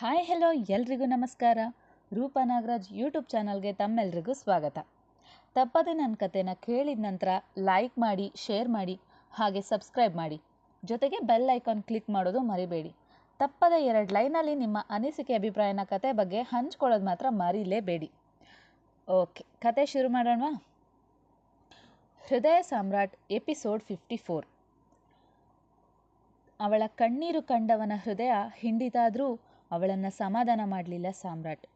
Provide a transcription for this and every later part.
Hi hello ಎಲ್ರಿಗೂ ನಮಸ್ಕಾರ. ರೂಪ ನಾಗರಾಜ್ ಯೂಟ್ಯೂಬ್ ಚಾನಲ್ಗೆ ತಮ್ಮೆಲ್ರಿಗೂ ಸ್ವಾಗತ. ತಪ್ಪದೆ ನನ್ನ ಕತೆನ ಕೇಳಿದ ನಂತರ ಲೈಕ್ ಮಾಡಿ ಶೇರ್ ಮಾಡಿ, ಹಾಗೆ ಸಬ್ಸ್ಕ್ರೈಬ್ ಮಾಡಿ. ಜೊತೆಗೆ ಬೆಲ್ ಐಕಾನ್ ಕ್ಲಿಕ್ ಮಾಡೋದು ಮರಿಬೇಡಿ. ತಪ್ಪದ ಎರಡು ಲೈನಲ್ಲಿ ನಿಮ್ಮ ಅನಿಸಿಕೆ, ಅಭಿಪ್ರಾಯನ ಕತೆ ಬಗ್ಗೆ ಹಂಚ್ಕೊಳ್ಳೋದು ಮಾತ್ರ ಮರೀಲೇಬೇಡಿ. ಓಕೆ ಕತೆ ಶುರು ಮಾಡೋಣವಾ? ಹೃದಯ ಸಾಮ್ರಾಟ್ ಎಪಿಸೋಡ್ ಫಿಫ್ಟಿ ಫೋರ್ ಅವಳ ಕಣ್ಣೀರು ಕಂಡವನ ಹೃದಯ ಹಿಂಡಿತಾದರೂ ಅವಳನ್ನು ಸಮಾಧಾನ ಮಾಡಲಿಲ್ಲ ಸಾಮ್ರಾಟ್.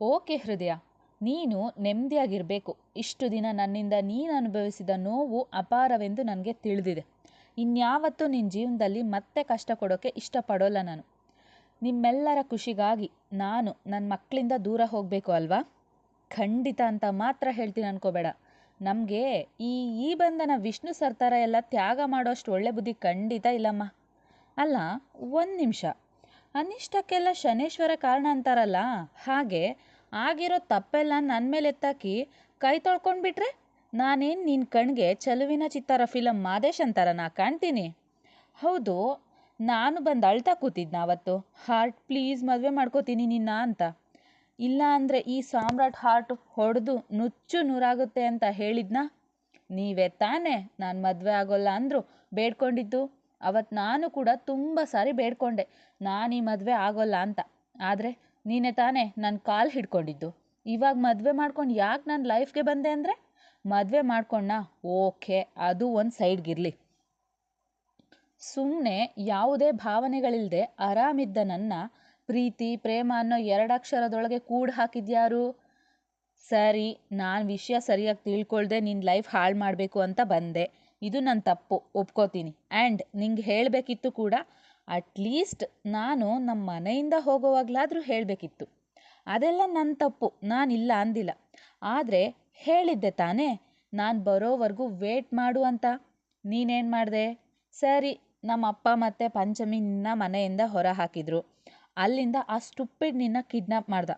ಓಕೆ ಹೃದಯ, ನೀನು ನೆಮ್ಮದಿಯಾಗಿರಬೇಕು ಇಷ್ಟು ದಿನ ನನ್ನಿಂದ ನೀನು ಅನುಭವಿಸಿದ ನೋವು ಅಪಾರವೆಂದು ನನಗೆ ತಿಳಿದಿದೆ. ಇನ್ಯಾವತ್ತೂ ನಿನ್ನ ಜೀವನದಲ್ಲಿ ಮತ್ತೆ ಕಷ್ಟ ಕೊಡೋಕ್ಕೆ ಇಷ್ಟಪಡೋಲ್ಲ ನಾನು. ನಿಮ್ಮೆಲ್ಲರ ಖುಷಿಗಾಗಿ ನಾನು ನನ್ನ ಮಕ್ಕಳಿಂದ ದೂರ ಹೋಗಬೇಕು ಅಲ್ವಾ? ಖಂಡಿತ ಅಂತ ಮಾತ್ರ ಹೇಳ್ತೀನಿ ಅನ್ಕೋಬೇಡ. ನಮಗೆ ಈ ಈ ಬಂಧನ ವಿಷ್ಣು ಸರ್ತಾರ ಎಲ್ಲ ತ್ಯಾಗ ಮಾಡೋಷ್ಟು ಒಳ್ಳೆ ಬುದ್ಧಿ ಖಂಡಿತ ಇಲ್ಲಮ್ಮ. ಅಲ್ಲ, ಒಂದು ನಿಮಿಷ. ಅನಿಷ್ಟಕ್ಕೆಲ್ಲ ಶನೇಶ್ವರ ಕಾರಣ ಅಂತಾರಲ್ಲ? ಹಾಗೆ, ಆಗಿರೋ ತಪ್ಪೆಲ್ಲ ನನ್ನ ಮೇಲೆ ಎತ್ತಾಕಿ ಕೈ ತೊಳ್ಕೊಂಡ್ಬಿಟ್ರೆ ನಾನೇನು ನಿನ್ನ ಕಣ್ಗೆ ಚಲುವಿನ ಚಿತ್ತಾರ ಫಿಲಮ್ ಮಾದೇಶ್ ಅಂತಾರ ನಾ ಕಾಣ್ತೀನಿ? ಹೌದು, ನಾನು ಬಂದು ಅಳ್ತಾ ಕೂತಿದ್ನ ಅವತ್ತು. ಹಾರ್ಟ್, ಪ್ಲೀಸ್ ಮದುವೆ ಮಾಡ್ಕೋತೀನಿ ನಿನ್ನ ಅಂತ. ಇಲ್ಲ ಅಂದರೆ ಈ ಸಾಮ್ರಾಟ್ ಹಾರ್ಟ್ ಹೊಡೆದು ನುಚ್ಚು ನೂರಾಗುತ್ತೆ ಅಂತ ಹೇಳಿದ್ನಾ? ನೀವೇ ತಾನೇ, ನಾನು ಮದುವೆ ಆಗೋಲ್ಲ ಅಂದರು ಬೇಡ್ಕೊಂಡಿದ್ದು. ಅವತ್ತು ನಾನು ಕೂಡ ತುಂಬ ಸಾರಿ ಬೇಡ್ಕೊಂಡೆ. ನಾನು ಈ ಮದುವೆ ಆಗೋಲ್ಲ ಅಂತ. ಆದರೆ ನೀನೇ ತಾನೇ ನನ್ನ ಕಾಲು ಹಿಡ್ಕೊಂಡಿದ್ದು. ಇವಾಗ ಮದುವೆ ಮಾಡ್ಕೊಂಡು ಯಾಕೆ ನನ್ನ ಲೈಫ್ಗೆ ಬಂದೆ ಅಂದರೆ? ಮದುವೆ ಮಾಡ್ಕೊಂಡ ಓಕೆ, ಅದು ಒಂದು ಸೈಡ್ಗಿರಲಿ ಸುಮ್ಮನೆ ಯಾವುದೇ ಭಾವನೆಗಳಿಲ್ಲದೆ ಆರಾಮಿದ್ದ ನನ್ನ ಪ್ರೀತಿ, ಪ್ರೇಮ ಅನ್ನೋ ಎರಡಕ್ಷರದೊಳಗೆ ಕೂಡ್ ಹಾಕಿದ್ಯಾರು? ಸರಿ, ನಾನು ವಿಷಯ ಸರಿಯಾಗಿ ತಿಳ್ಕೊಳ್ದೆ ನಿನ್ನ ಲೈಫ್ ಹಾಳು ಮಾಡಬೇಕು ಅಂತ ಬಂದೆ. ಇದು ನನ್ನ ತಪ್ಪು, ಒಪ್ಕೋತೀನಿ. ಆ್ಯಂಡ್ ನಿಂಗೆ ಹೇಳಬೇಕಿತ್ತು ಕೂಡ ಅಟ್ಲೀಸ್ಟ್ ನಾನು ನಮ್ಮ ಮನೆಯಿಂದ ಹೋಗೋವಾಗಲಾದ್ರೂ ಹೇಳಬೇಕಿತ್ತು. ಅದೆಲ್ಲ ನನ್ನ ತಪ್ಪು ನಾನಿಲ್ಲ ಅಂದಿಲ್ಲ. ಆದರೆ ಹೇಳಿದ್ದೆ ತಾನೇ, ನಾನು ಬರೋವರೆಗೂ ವೇಟ್ ಮಾಡು ಅಂತ. ನೀನೇನು ಮಾಡಿದೆ? ಸರಿ ನಮ್ಮ ಅಪ್ಪ ಮತ್ತು ಪಂಚಮಿ ನಿನ್ನ ಮನೆಯಿಂದ ಹೊರ ಹಾಕಿದರು. ಅಲ್ಲಿಂದ ಆ ಸ್ಟುಪ್ಪಿಡ್ ನಿನ್ನ ಕಿಡ್ನಾಪ್ ಮಾಡ್ದ.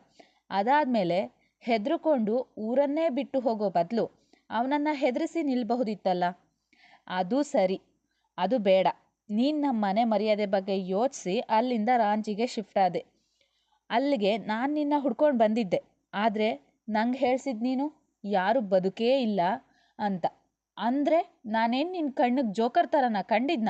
ಅದಾದಮೇಲೆ ಹೆದರ್ಕೊಂಡು ಊರನ್ನೇ ಬಿಟ್ಟು ಹೋಗೋ ಬದಲು ಅವನನ್ನು ಹೆದರಿಸಿ ನಿಲ್ಬಹುದಿತ್ತಲ್ಲ. ಅದು ಸರಿ, ಅದು ಬೇಡ. ನೀನು ನಮ್ಮ ಮನೆ ಮರ್ಯಾದೆ ಬಗ್ಗೆ ಯೋಚಿಸಿ ಅಲ್ಲಿಂದ ರಾಂಚಿಗೆ ಶಿಫ್ಟ್ ಆದೆ. ಅಲ್ಲಿಗೆ ನಾನು ನಿನ್ನ ಹುಡ್ಕೊಂಡು ಬಂದಿದ್ದೆ. ಆದರೆ ನಂಗೆ ಹೇಳ್ಸಿದ್ ನೀನು? ಯಾರು ಬದುಕೇ ಇಲ್ಲ ಅಂತ. ಅಂದರೆ ನಾನೇನು ನಿನ್ನ ಕಣ್ಣಿಗೆ ಜೋಕರ್ ಥರನ ಕಂಡಿದ್ನ?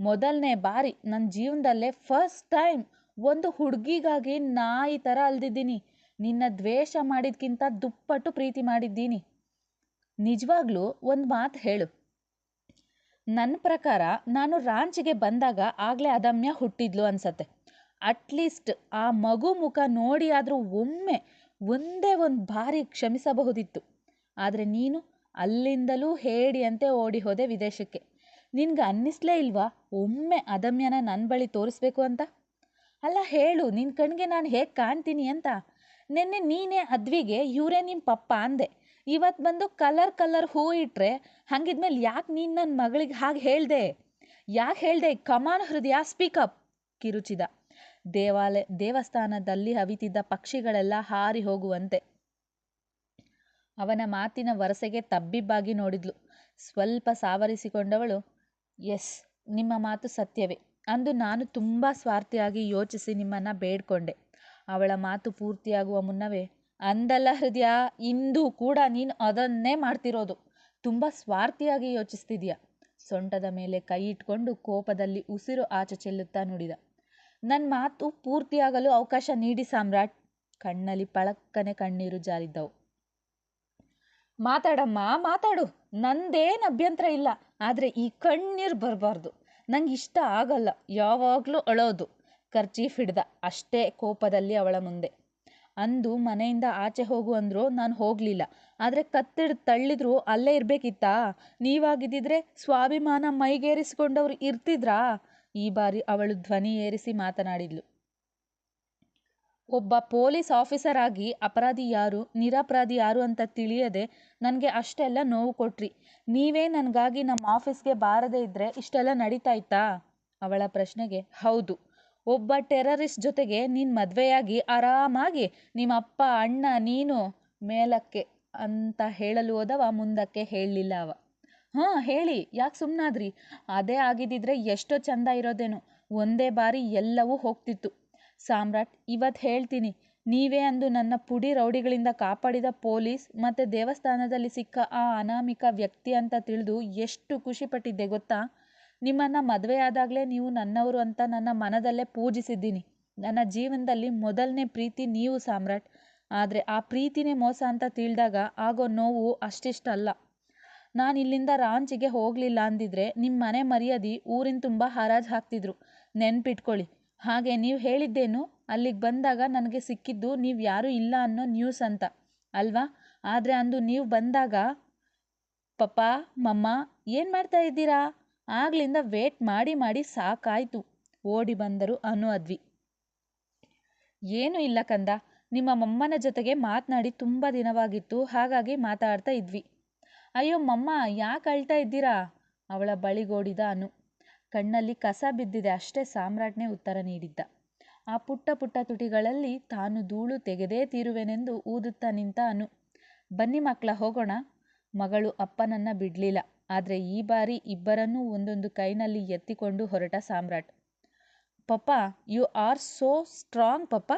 ಮೊದಲನೇ ಬಾರಿ ನನ್ನ ಜೀವನದಲ್ಲೇ ಫಸ್ಟ್ ಟೈಮ್ ಒಂದು ಹುಡುಗಿಗಾಗಿ ನಾಯಿ ಥರ ಅಲ್ದಿದ್ದೀನಿ. ನಿನ್ನ ದ್ವೇಷ ಮಾಡಿದ್ಕಿಂತ ದುಪ್ಪಟ್ಟು ಪ್ರೀತಿ ಮಾಡಿದ್ದೀನಿ. ನಿಜವಾಗ್ಲೂ ಒಂದು ಮಾತು ಹೇಳು. ನನ್ನ ಪ್ರಕಾರ ನಾನು ರಾಂಚಿಗೆ ಬಂದಾಗ ಆಗಲೇ ಅದಮ್ಯ ಹುಟ್ಟಿದ್ಲು ಅನ್ಸತ್ತೆ. ಅಟ್ಲೀಸ್ಟ್ ಆ ಮಗು ಮುಖ ನೋಡಿ ಆದರೂ ಒಮ್ಮೆ ಒಂದೇ ಒಂದು ಬಾರಿ ಕ್ಷಮಿಸಬಹುದಿತ್ತು. ಆದರೆ ನೀನು ಅಲ್ಲಿಂದಲೂ ಹೇಡಿಯಂತೆ ಓಡಿ ಹೋದೆ ವಿದೇಶಕ್ಕೆ. ನಿನ್ಗೆ ಅನ್ನಿಸ್ಲೇ ಇಲ್ವಾ? ಒಮ್ಮೆ ಅದಮ್ಯನ ನನ್ನ ಬಳಿ ತೋರಿಸ್ಬೇಕು ಅಂತ? ಅಲ್ಲ ಹೇಳು ನಿನ್ನ ಕಣ್ಗೆ ನಾನು ಹೇಗೆ ಕಾಣ್ತೀನಿ ಅಂತ? ನಿನ್ನೆ ನೀನೇ ಅದ್ವಿಗೆ ಇವರೇ ನಿಮ್ಮ ಪಪ್ಪ ಅಂದೆ. ಇವತ್ತು ಬಂದು ಕಲರ್ ಕಲರ್ ಹೂ ಇಟ್ಟರೆ ಹಂಗಿದ್ಮೇಲೆ ಯಾಕೆ ನೀನು ನನ್ನ ಮಗಳಿಗೆ ಹಾಗೆ ಹೇಳ್ದೆ? ಯಾಕೆ ಹೇಳ್ದೆ? ಕಮಾನ್ ಹೃದಯ ಸ್ಪೀಕಪ್ ಕಿರುಚಿದ. ದೇವಾಲಯ, ದೇವಸ್ಥಾನದಲ್ಲಿ ಹವಿತಿದ್ದ ಪಕ್ಷಿಗಳೆಲ್ಲ ಹಾರಿ ಹೋಗುವಂತೆ. ಅವನ ಮಾತಿನ ವರಸೆಗೆ ತಬ್ಬಿಬ್ಬಾಗಿ ನೋಡಿದ್ಲು. ಸ್ವಲ್ಪ ಸಾವರಿಸಿಕೊಂಡವಳು ಎಸ್ ನಿಮ್ಮ ಮಾತು ಸತ್ಯವೇ. ಅಂದು ನಾನು ತುಂಬ ಸ್ವಾರ್ಥಿಯಾಗಿ ಯೋಚಿಸಿ ನಿಮ್ಮನ್ನು ಬೇಡ್ಕೊಂಡೆ. ಅವಳ ಮಾತು ಪೂರ್ತಿಯಾಗುವ ಮುನ್ನವೇ ಅಂದಲ್ಲ ಹೃದಯ, ಇಂದು ಕೂಡ ನೀನು ಅದನ್ನೇ ಮಾಡ್ತಿರೋದು. ತುಂಬ ಸ್ವಾರ್ಥಿಯಾಗಿ ಯೋಚಿಸ್ತಿದೀಯ? ಸೊಂಟದ ಮೇಲೆ ಕೈ ಇಟ್ಕೊಂಡು ಕೋಪದಲ್ಲಿ ಉಸಿರು ಆಚೆ ಚೆಲ್ಲುತ್ತಾ ನುಡಿದ. ನನ್ನ ಮಾತು ಪೂರ್ತಿಯಾಗಲು ಅವಕಾಶ ನೀಡಿ ಸಾಮ್ರಾಟ್. ಕಣ್ಣಲ್ಲಿ ಪಳಕ್ಕನೆ ಕಣ್ಣೀರು ಜಾರಿದ್ದವು. ಮಾತಾಡಮ್ಮ, ಮಾತಾಡು. ನಂದೇನು ಅಭ್ಯಂತರ ಇಲ್ಲ. ಆದರೆ ಈ ಕಣ್ಣೀರು ಬರಬಾರ್ದು. ನಂಗೆ ಇಷ್ಟ ಆಗಲ್ಲ. ಯಾವಾಗಲೂ ಅಳೋದು. ಖರ್ಚೀಫ್ ಹಿಡ್ದ. ಅಷ್ಟೇ ಕೋಪದಲ್ಲಿ ಅವಳ ಮುಂದೆ. ಅಂದು ಮನೆಯಿಂದ ಆಚೆ ಹೋಗು ಅಂದ್ರು ನಾನು ಹೋಗಲಿಲ್ಲ. ಆದರೆ ಕತ್ತಿಡ್ ತಳ್ಳಿದ್ರು ಅಲ್ಲೇ ಇರಬೇಕಿತ್ತಾ? ನೀವಾಗಿದ್ದಿದ್ರೆ ಸ್ವಾಭಿಮಾನ ಮೈಗೇರಿಸಿಕೊಂಡವ್ರು ಇರ್ತಿದ್ರಾ? ಈ ಬಾರಿ ಅವಳು ಧ್ವನಿ ಏರಿಸಿ ಮಾತನಾಡಿದ್ಲು. ಒಬ್ಬ ಪೊಲೀಸ್ ಆಫೀಸರ್ ಆಗಿ ಅಪರಾಧಿ ಯಾರು, ನಿರಪರಾಧಿ ಯಾರು ಅಂತ ತಿಳಿಯದೆ ನನಗೆ ಅಷ್ಟೆಲ್ಲ ನೋವು ಕೊಟ್ರಿ. ನೀವೇ ನನಗಾಗಿ ನಮ್ಮ ಆಫೀಸ್ಗೆ ಬಾರದೇ ಇದ್ದರೆ ಇಷ್ಟೆಲ್ಲ ನಡೀತಾ ಇತ್ತಾ? ಅವಳ ಪ್ರಶ್ನೆಗೆ ಹೌದು. ಒಬ್ಬ ಟೆರರಿಸ್ಟ್ ಜೊತೆಗೆ ನೀನು ಮದುವೆಯಾಗಿ ಆರಾಮಾಗಿ ನಿಮ್ಮ ಅಪ್ಪ ಅಣ್ಣ, ನೀನು ಮೇಲಕ್ಕೆ ಅಂತ ಹೇಳಲು ಹೋದವ, ಮುಂದಕ್ಕೆ ಹೇಳಲಿಲ್ಲ ಅವ. ಹಾಂ, ಹೇಳಿ, ಯಾಕೆ ಸುಮ್ಮನಾದ್ರಿ ಅದೇ ಆಗಿದ್ದಿದ್ರೆ ಎಷ್ಟೋ ಚಂದ ಇರೋದೇನು, ಒಂದೇ ಬಾರಿ ಎಲ್ಲವೂ ಹೋಗ್ತಿತ್ತು. ಸಾಮ್ರಾಟ್ ಇವತ್ತು ಹೇಳ್ತೀನಿ, ನೀವೇ ಅಂದು ನನ್ನ ಪುಡಿ ರೌಡಿಗಳಿಂದ ಕಾಪಾಡಿದ ಪೊಲೀಸ್ ಮತ್ತು ದೇವಸ್ಥಾನದಲ್ಲಿ ಸಿಕ್ಕ ಆ ಅನಾಮಿಕ ವ್ಯಕ್ತಿ ಅಂತ ತಿಳಿದು ಎಷ್ಟು ಖುಷಿಪಟ್ಟಿದ್ದೆ ಗೊತ್ತಾ? ನಿಮ್ಮನ್ನು ಮದುವೆಯಾದಾಗಲೇ ನೀವು ನನ್ನವರು ಅಂತ ನನ್ನ ಮನದಲ್ಲೇ ಪೂಜಿಸಿದ್ದೀನಿ. ನನ್ನ ಜೀವನದಲ್ಲಿ ಮೊದಲನೇ ಪ್ರೀತಿ ನೀವು ಸಾಮ್ರಾಟ್. ಆದರೆ ಆ ಪ್ರೀತಿನೇ ಮೋಸ ಅಂತ ತಿಳಿದಾಗ ಆಗೋ ನೋವು ಅಷ್ಟಿಷ್ಟಲ್ಲ. ನಾನು ಇಲ್ಲಿಂದ ರಾಂಚಿಗೆ ಹೋಗಲಿಲ್ಲ ಅಂದಿದ್ರೆ ನಿಮ್ಮ ಮನೆ ಮರ್ಯಾದೆ ಊರಿನ ತುಂಬ ಹರಾಜು ಹಾಕ್ತಿದ್ರು. ನೆನ್ಪಿಟ್ಕೊಳ್ಳಿ. ಹಾಗೆ ನೀವು ಹೇಳಿದ್ದೇನು? ಅಲ್ಲಿಗೆ ಬಂದಾಗ ನನಗೆ ಸಿಕ್ಕಿದ್ದು ನೀವು ಯಾರೂ ಇಲ್ಲ ಅನ್ನೋ ನ್ಯೂಸ್ ಅಂತ. ಅಲ್ವಾ? ಆದರೆ ಅಂದು ನೀವು ಬಂದಾಗ, ಪಪ್ಪ, ಮಮ್ಮ, ಏನು ಮಾಡ್ತಾ ಇದ್ದೀರಾ? ಆಗ್ಲಿಂದ ವೇಟ್ ಮಾಡಿ ಮಾಡಿ ಸಾಕಾಯಿತು. ಓಡಿ ಬಂದರು ಅನು ಅದ್ವಿ. ಏನೂ ಇಲ್ಲ ಕಂದ. ನಿಮ್ಮ ಮಮ್ಮನ ಜೊತೆಗೆ ಮಾತನಾಡಿ ತುಂಬ ದಿನವಾಗಿತ್ತು. ಹಾಗಾಗಿ ಮಾತಾಡ್ತಾ ಇದ್ವಿ. ಅಯ್ಯೋ ಮಮ್ಮ, ಯಾಕೆ ಅಳ್ತಾ ಇದ್ದೀರಾ? ಅವಳ ಬಳಿಗೋಡಿದ ಅನು. ಕಣ್ಣಲ್ಲಿ ಕಸ ಬಿದ್ದಿದೆ. ಅಷ್ಟೇ ಸಾಮ್ರಾಟ್ನೆ ಉತ್ತರ ನೀಡಿದ್ದ. ಆ ಪುಟ್ಟ ಪುಟ್ಟ ತುಟಿಗಳಲ್ಲಿ ತಾನು ಧೂಳು ತೆಗೆದೇ ತೀರುವೆನೆಂದು ಊದುತ್ತಾ ನಿಂತ ಅನು. ಬನ್ನಿ ಮಕ್ಕಳ, ಹೋಗೋಣ. ಮಗಳು ಅಪ್ಪನನ್ನ ಬಿಡಲಿಲ್ಲ. ಆದರೆ ಈ ಬಾರಿ ಇಬ್ಬರನ್ನೂ ಒಂದೊಂದು ಕೈನಲ್ಲಿ ಎತ್ತಿಕೊಂಡು ಹೊರಟ Samrat. Papa you are so strong papa.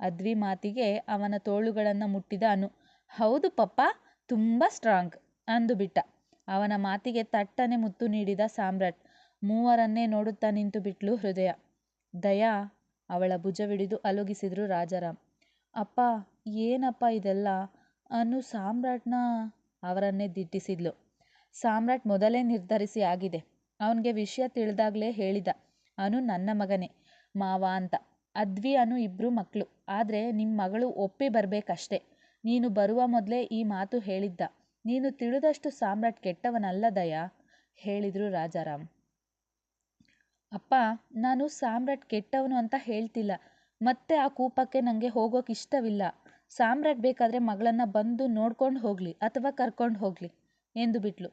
Advi ಮಾತಿಗೆ ಅವನ ತೋಳುಗಳನ್ನು ಮುಟ್ಟಿದ ಅನು. ಹೌದು ಪಪ್ಪ, ತುಂಬ ಸ್ಟ್ರಾಂಗ್ ಅಂದುಬಿಟ್ಟ ಅವನ ಮಾತಿಗೆ ತಟ್ಟನೆ ಮುತ್ತು ನೀಡಿದ ಸಾಮ್ರಾಟ್ ಮೂವರನ್ನೇ ನೋಡುತ್ತಾ ನಿಂತು ಬಿಟ್ಲು ಹೃದಯ. ದಯಾ, ಅವಳ ಭುಜವಿಡಿದು ಅಲುಗಿಸಿದ್ರು ರಾಜಾರಾಮ್. ಅಪ್ಪ, ಏನಪ್ಪ ಇದೆಲ್ಲ? ಅನು ಸಾಮ್ರಾಟ್ನ ಅವರನ್ನೇ ದಿಟ್ಟಿಸಿದ್ಲು. ಸಾಮ್ರಾಟ್ ಮೊದಲೇ ನಿರ್ಧರಿಸಿ ಆಗಿದೆ. ಅವನಿಗೆ ವಿಷಯ ತಿಳಿದಾಗಲೇ ಹೇಳಿದ, ಅನು ನನ್ನ ಮಗನೇ, ಮಾವ ಅಂತ. ಅದ್ವಿ ಅನು ಇಬ್ಬರು ಮಕ್ಕಳು ಆದರೆ ನಿಮ್ಮ ಮಗಳು ಒಪ್ಪಿ ಬರಬೇಕಷ್ಟೆ. ನೀನು ಬರುವ ಮೊದಲೇ ಈ ಮಾತು ಹೇಳಿದ್ದ. ನೀನು ತಿಳಿದಷ್ಟು ಸಾಮ್ರಾಟ್ ಕೆಟ್ಟವನಲ್ಲ ದಯಾ, ಹೇಳಿದರು ರಾಜಾರಾಮ್. ಅಪ್ಪ, ನಾನು ಸಾಮ್ರಾಟ್ ಕೆಟ್ಟವನು ಅಂತ ಹೇಳ್ತಿಲ್ಲ. ಮತ್ತೆ ಆ ಕೂಪಕ್ಕೆ ನನಗೆ ಹೋಗೋಕೆ ಇಷ್ಟವಿಲ್ಲ. ಸಾಮ್ರಾಟ್ ಬೇಕಾದರೆ ಮಗಳನ್ನು ಬಂದು ನೋಡ್ಕೊಂಡು ಹೋಗಲಿ ಅಥವಾ ಕರ್ಕೊಂಡು ಹೋಗಲಿ, ಎಂದು ಬಿಟ್ಲು.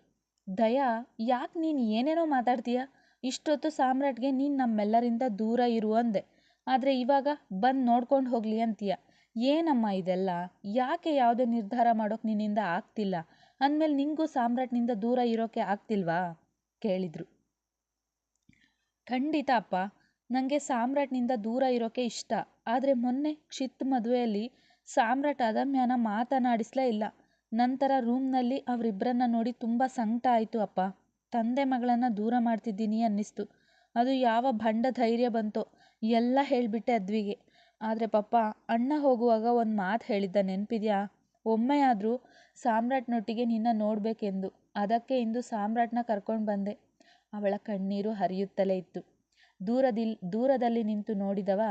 ದಯಾ, ಯಾಕೆ ನೀನು ಏನೇನೋ ಮಾತಾಡ್ತೀಯ? ಇಷ್ಟೊತ್ತು ಸಾಮ್ರಾಟ್ಗೆ ನೀನು ನಮ್ಮೆಲ್ಲರಿಂದ ದೂರ ಇರು ಅಂದೆ. ಆದರೆ ಇವಾಗ ಬಂದು ನೋಡ್ಕೊಂಡು ಹೋಗಲಿ ಅಂತೀಯ. ಏನಮ್ಮ ಇದೆಲ್ಲ? ಯಾಕೆ ಯಾವುದೇ ನಿರ್ಧಾರ ಮಾಡೋಕೆ ನಿನ್ನಿಂದ ಆಗ್ತಿಲ್ಲ? ಅಂದಮೇಲೆ ನಿಂಗೂ ಸಾಮ್ರಾಟ್ನಿಂದ ದೂರ ಇರೋಕೆ ಆಗ್ತಿಲ್ವಾ? ಕೇಳಿದರು. ಖಂಡಿತ ಅಪ್ಪ. ನನಗೆ ಸಾಮ್ರಾಟ್ನಿಂದ ದೂರ ಇರೋಕೆ ಇಷ್ಟ. ಆದರೆ ಮೊನ್ನೆ ಕ್ಷಿತ್ ಮದುವೆಯಲ್ಲಿ ಸಾಮ್ರಾಟ್ ಅದಮ್ಯನ ಮಾತನಾಡಿಸ್ಲೇ ಇಲ್ಲ. ನಂತರ ರೂಮ್ನಲ್ಲಿ ಅವರಿಬ್ಬರನ್ನ ನೋಡಿ ತುಂಬ ಸಂಕಟ ಆಯಿತು ಅಪ್ಪ. ತಂದೆ ಮಗಳನ್ನು ದೂರ ಮಾಡ್ತಿದ್ದೀನಿ ಅನ್ನಿಸ್ತು. ಅದು ಯಾವ ಭಂಡ ಧೈರ್ಯ ಬಂತೋ, ಎಲ್ಲ ಹೇಳಿಬಿಟ್ಟೆ ಅದ್ವಿಗೆ. ಆದರೆ ಪಪ್ಪ, ಅಣ್ಣ ಹೋಗುವಾಗ ಒಂದು ಮಾತು ಹೇಳಿದ್ದ ನೆನಪಿದ್ಯಾ? ಒಮ್ಮೆಯಾದರೂ ಸಾಮ್ರಾಟ್ನೊಟ್ಟಿಗೆ ನಿನ್ನ ನೋಡಬೇಕೆಂದು. ಅದಕ್ಕೆ ಇಂದು ಸಾಮ್ರಾಟ್ನ ಕರ್ಕೊಂಡು ಬಂದೆ. ಅವಳ ಕಣ್ಣೀರು ಹರಿಯುತ್ತಲೇ ಇತ್ತು. ದೂರದಿಲ್, ದೂರದಲ್ಲಿ ನಿಂತು ನೋಡಿದವ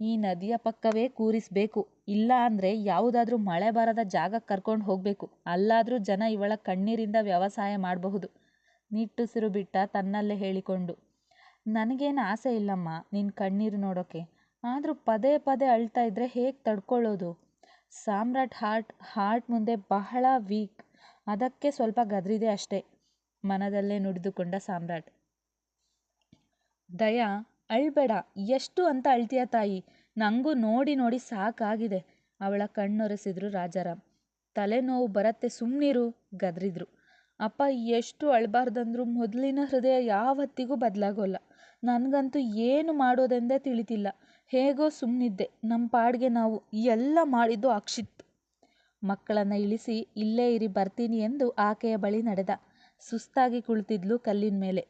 ಈ ನದಿಯ ಪಕ್ಕವೇ ಕೂರಿಸ್ಬೇಕು. ಇಲ್ಲ ಅಂದ್ರೆ ಯಾವುದಾದ್ರೂ ಮಳೆ ಬರದ ಜಾಗಕ್ಕೆ ಕರ್ಕೊಂಡು ಹೋಗ್ಬೇಕು. ಅಲ್ಲಾದ್ರೂ ಜನ ಇವಳ ಕಣ್ಣೀರಿಂದ ವ್ಯವಸಾಯ ಮಾಡಬಹುದು. ನಿಟ್ಟುಸಿರು ಬಿಟ್ಟ ತನ್ನಲ್ಲೇ ಹೇಳಿಕೊಂಡು, ನನಗೇನು ಆಸೆ ಇಲ್ಲಮ್ಮ ನಿನ್ನ ಕಣ್ಣೀರು ನೋಡೋಕೆ. ಆದರೂ ಪದೇ ಪದೇ ಅಳ್ತಾ ಇದ್ರೆ ಹೇಗೆ ತಡ್ಕೊಳ್ಳೋದು? ಸಾಮ್ರಾಟ್ ಹಾರ್ಟ್ ಹಾರ್ಟ್ ಮುಂದೆ ಬಹಳ ವೀಕ್. ಅದಕ್ಕೆ ಸ್ವಲ್ಪ ಗದ್ರಿದೆ ಅಷ್ಟೇ. ಮನದಲ್ಲೇ ನುಡಿದುಕೊಂಡ ಸಾಮ್ರಾಟ್. ದಯಾ ಅಳ್ಬೇಡ, ಎಷ್ಟು ಅಂತ ಅಳ್ತೀಯ ತಾಯಿ? ನನಗೂ ನೋಡಿ ನೋಡಿ ಸಾಕಾಗಿದೆ. ಅವಳ ಕಣ್ಣೊರೆಸಿದ್ರು ರಾಜಾರಾಮ್. ತಲೆನೋವು ಬರತ್ತೆ ಸುಮ್ಮನಿರು ಗದರಿದ್ರು. ಅಪ್ಪ, ಎಷ್ಟು ಅಳಬಾರ್ದಂದ್ರೂ ಮೊದಲಿನ ಹೃದಯ ಯಾವತ್ತಿಗೂ ಬದಲಾಗೋಲ್ಲ. ನನಗಂತೂ ಏನು ಮಾಡೋದೆಂದೇ ತಿಳಿತಿಲ್ಲ. ಹೇಗೋ ಸುಮ್ಮನಿದ್ದೆ ನಮ್ಮ ಪಾಡಿಗೆ ನಾವು ಎಲ್ಲ ಮಾಡಿದ್ದು ಅಕ್ಷಿತ್. ಮಕ್ಕಳನ್ನು ಇಳಿಸಿ, ಇಲ್ಲೇ ಇರಿ ಬರ್ತೀನಿ ಎಂದು ಆಕೆಯ ಬಳಿ ನಡೆದ. ಸುಸ್ತಾಗಿ ಕುಳಿತಿದ್ಲು ಕಲ್ಲಿನ ಮೇಲೆ.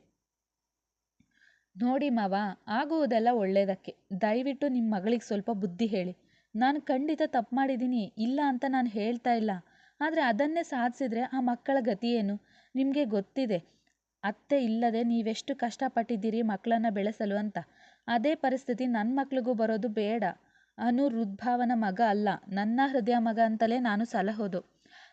ನೋಡಿ ಮಾವ, ಆಗುವುದೆಲ್ಲ ಒಳ್ಳೆಯದಕ್ಕೆ ದಯವಿಟ್ಟು ನಿಮ್ಮ ಮಗಳಿಗೆ ಸ್ವಲ್ಪ ಬುದ್ಧಿ ಹೇಳಿ. ನಾನು ಖಂಡಿತ ತಪ್ಪು ಮಾಡಿದ್ದೀನಿ ಇಲ್ಲ ಅಂತ ನಾನು ಹೇಳ್ತಾ ಇಲ್ಲ. ಆದರೆ ಅದನ್ನೇ ಸಾಧಿಸಿದ್ರೆ ಆ ಮಕ್ಕಳ ಗತಿ ಏನು? ನಿಮಗೆ ಗೊತ್ತಿದೆ, ಅತ್ತೆ ಇಲ್ಲದೆ ನೀವೆಷ್ಟು ಕಷ್ಟಪಟ್ಟಿದ್ದೀರಿ ಮಕ್ಕಳನ್ನು ಬೆಳೆಸಲು ಅಂತ. ಅದೇ ಪರಿಸ್ಥಿತಿ ನನ್ನ ಮಕ್ಳಿಗೂ ಬರೋದು ಬೇಡ. ಅನು ಹೃದ್ಭಾವನ ಮಗ ಅಲ್ಲ, ನನ್ನ ಹೃದಯ ಮಗ ಅಂತಲೇ ನಾನು ಸಲಹೋದು.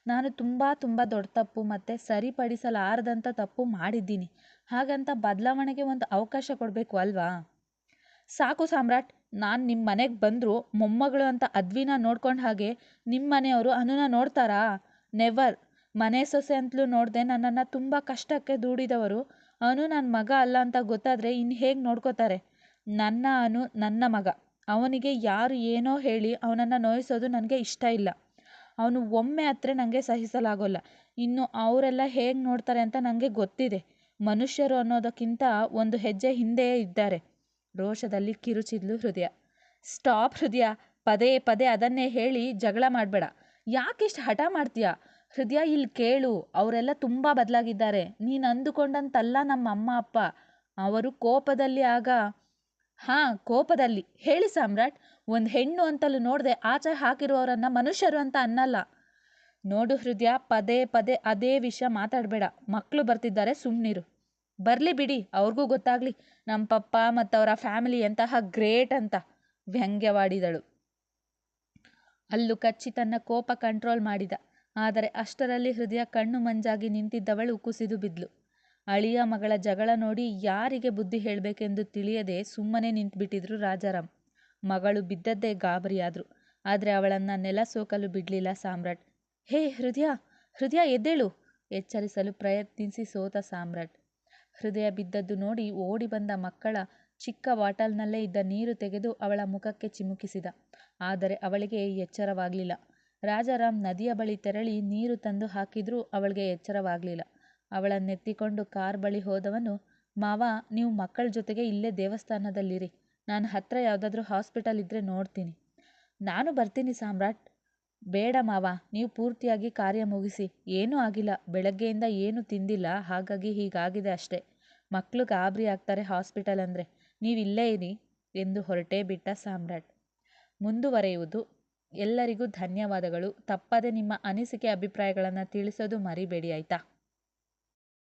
ನಾನು ತುಂಬ ತುಂಬ ದೊಡ್ಡ ತಪ್ಪು ಮತ್ತು ಸರಿಪಡಿಸಲಾರದಂಥ ತಪ್ಪು ಮಾಡಿದ್ದೀನಿ. ಹಾಗಂತ ಬದಲಾವಣೆಗೆ ಒಂದು ಅವಕಾಶ ಕೊಡಬೇಕು ಅಲ್ವಾ? ಸಾಕು ಸಾಮ್ರಾಟ್, ನಾನು ನಿಮ್ಮ ಮನೆಗೆ ಬಂದರೂ ಮೊಮ್ಮಗಳು ಅಂತ ಅದ್ವಿನ ನೋಡ್ಕೊಂಡ ಹಾಗೆ ನಿಮ್ಮ ಮನೆಯವರು ಅನುನ ನೋಡ್ತಾರಾ? ನೆವರ್, ಮನೆ ಸೊಸೆ ಅಂತಲೂ ನೋಡದೆ ನನ್ನನ್ನು ತುಂಬ ಕಷ್ಟಕ್ಕೆ ದೂಡಿದವರು. ಅನು ನನ್ನ ಮಗ ಅಲ್ಲ ಅಂತ ಗೊತ್ತಾದರೆ ಇನ್ನು ಹೇಗೆ ನೋಡ್ಕೋತಾರೆ? ನನ್ನ ಅನು ನನ್ನ ಮಗ. ಅವನಿಗೆ ಯಾರು ಏನೋ ಹೇಳಿ ಅವನನ್ನು ನೋಯಿಸೋದು ನನಗೆ ಇಷ್ಟ ಇಲ್ಲ. ಅವನು ಒಮ್ಮೆ ಹತ್ರ ನನಗೆ ಸಹಿಸಲಾಗೋಲ್ಲ. ಇನ್ನು ಅವರೆಲ್ಲ ಹೇಗೆ ನೋಡ್ತಾರೆ ಅಂತ ನನಗೆ ಗೊತ್ತಿದೆ. ಮನುಷ್ಯರು ಅನ್ನೋದಕ್ಕಿಂತ ಒಂದು ಹೆಜ್ಜೆ ಹಿಂದೆಯೇ ಇದ್ದಾರೆ. ರೋಷದಲ್ಲಿ ಕಿರುಚಿದ್ಲು ಹೃದಯ. ಸ್ಟಾಪ್ ಹೃದಯ. ಪದೇ ಪದೇ ಅದನ್ನೇ ಹೇಳಿ ಜಗಳ ಮಾಡಬೇಡ. ಯಾಕಿಷ್ಟು ಹಠ ಮಾಡ್ತೀಯ? ಹೃದಯ ಇಲ್ಲಿ ಕೇಳು. ಅವರೆಲ್ಲ ತುಂಬ ಬದಲಾಗಿದ್ದಾರೆ. ನೀನು ಅಂದುಕೊಂಡಂತಲ್ಲ ನಮ್ಮ ಅಮ್ಮ ಅಪ್ಪ. ಅವರು ಕೋಪದಲ್ಲಿ ಆಗ ಹಾಂ, ಕೋಪದಲ್ಲಿ. ಹೇಳಿ ಸಾಮ್ರಾಟ್, ಒಂದು ಹೆಣ್ಣು ಅಂತಲೂ ನೋಡದೆ ಆಚೆ ಹಾಕಿರುವವರನ್ನ ಮನುಷ್ಯರು ಅಂತ ಅನ್ನಲ್ಲ. ನೋಡು ಹೃದಯ, ಪದೇ ಪದೇ ಅದೇ ವಿಷಯ ಮಾತಾಡಬೇಡ. ಮಕ್ಕಳು ಬರ್ತಿದ್ದಾರೆ ಸುಮ್ಮನಿರು ಬರಲಿ ಬಿಡಿ, ಅವ್ರಿಗೂ ಗೊತ್ತಾಗ್ಲಿ. ನಮ್ಮ ಪಪ್ಪ ಮತ್ತವರ ಫ್ಯಾಮಿಲಿ ಎಂತಹ ಗ್ರೇಟ್ ಅಂತ ವ್ಯಂಗ್ಯವಾಡಿದಳು. ಅಲ್ಲೂ ಕಚ್ಚಿ ತನ್ನ ಕೋಪ ಕಂಟ್ರೋಲ್ ಮಾಡಿದ. ಆದರೆ ಅಷ್ಟರಲ್ಲಿ ಹೃದಯ ಕಣ್ಣು ಮಂಜಾಗಿ ನಿಂತಿದ್ದವಳು ಕುಸಿದು ಬಿದ್ಲು. ಅಳಿಯ ಮಗಳ ಜಗಳ ನೋಡಿ ಯಾರಿಗೆ ಬುದ್ಧಿ ಹೇಳಬೇಕೆಂದು ತಿಳಿಯದೆ ಸುಮ್ಮನೆ ನಿಂತುಬಿಟ್ಟಿದ್ರು ರಾಜಾರಾಮ್. ಮಗಳು ಬಿದ್ದದ್ದೇ ಗಾಬರಿಯಾದ್ರು. ಆದರೆ ಅವಳನ್ನು ನೆಲ ಸೋಕಲು ಬಿಡಲಿಲ್ಲ ಸಾಮ್ರಾಟ್. ಹೇ, ಹೃದಯ ಹೃದಯ ಎದ್ದೇಳು, ಎಚ್ಚರಿಸಲು ಪ್ರಯತ್ನಿಸಿ ಸೋತ ಸಾಮ್ರಾಟ್. ಹೃದಯ ಬಿದ್ದದ್ದು ನೋಡಿ ಓಡಿ ಬಂದ ಮಕ್ಕಳ ಚಿಕ್ಕ ಬಾಟಲ್ನಲ್ಲೇ ಇದ್ದ ನೀರು ತೆಗೆದು ಅವಳ ಮುಖಕ್ಕೆ ಚಿಮುಕಿಸಿದ. ಆದರೆ ಅವಳಿಗೆ ಎಚ್ಚರವಾಗಲಿಲ್ಲ. ರಾಜಾರಾಮ್ ನದಿಯ ಬಳಿ ತೆರಳಿ ನೀರು ತಂದು ಹಾಕಿದ್ರೂ ಅವಳಿಗೆ ಎಚ್ಚರವಾಗಲಿಲ್ಲ. ಅವಳನ್ನೆತ್ತಿಕೊಂಡು ಕಾರ್ ಬಳಿ ಹೋದವನು, ಮಾವ, ನೀವು ಮಕ್ಕಳ ಜೊತೆಗೆ ಇಲ್ಲೇ ದೇವಸ್ಥಾನದಲ್ಲಿರಿ. ನಾನು ಹತ್ತಿರ ಯಾವುದಾದ್ರೂ ಹಾಸ್ಪಿಟಲ್ ಇದ್ದರೆ ನೋಡ್ತೀನಿ. ನಾನು ಬರ್ತೀನಿ ಸಾಮ್ರಾಟ್. ಬೇಡ ಮಾವ, ನೀವು ಪೂರ್ತಿಯಾಗಿ ಕಾರ್ಯ ಮುಗಿಸಿ. ಏನೂ ಆಗಿಲ್ಲ. ಬೆಳಗ್ಗೆಯಿಂದ ಏನೂ ತಿಂದಿಲ್ಲ. ಹಾಗಾಗಿ ಹೀಗಾಗಿದೆ ಅಷ್ಟೇ. ಮಕ್ಕಳು ಗಾಬರಿ ಆಗ್ತಾರೆ ಹಾಸ್ಪಿಟಲ್ ಅಂದರೆ. ನೀವು ಇಲ್ಲೇ ಇರಿ, ಎಂದು ಹೊರಟೇ ಬಿಟ್ಟ ಸಾಮ್ರಾಟ್. ಮುಂದುವರೆಯುವುದು. ಎಲ್ಲರಿಗೂ ಧನ್ಯವಾದಗಳು. ತಪ್ಪದೆ ನಿಮ್ಮ ಅನಿಸಿಕೆ, ಅಭಿಪ್ರಾಯಗಳನ್ನು ತಿಳಿಸೋದು ಮರಿಬೇಡಿ, ಆಯಿತಾ?